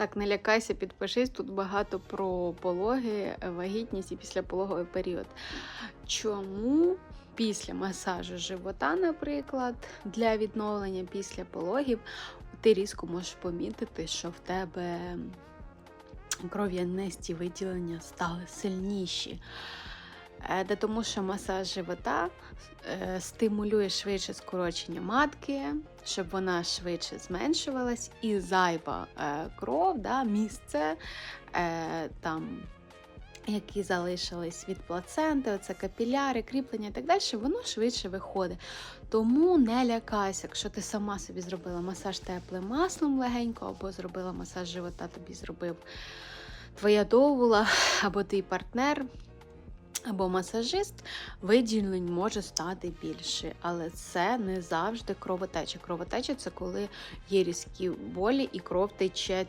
Так, не лякайся, підпишись. Тут багато про пологи, вагітність і післяпологовий період. Чому після масажу живота, наприклад, для відновлення після пологів, ти різко можеш помітити, що в тебе кров'янисті виділення стали сильніші. Е, Де тому, що масаж живота е, стимулює швидше скорочення матки, щоб вона швидше зменшувалась, і зайва е, кров, да, місце там. Які залишились від плаценти, оце капіляри, кріплення і так далі, воно швидше виходить. Тому не лякайся, якщо ти сама собі зробила масаж теплим маслом легенько, або зробила масаж живота, тобі зробив твоя довула, або твій партнер, або масажист, виділень може стати більше, але це не завжди кровотеча. Кровотеча це коли є різкі болі і кров тече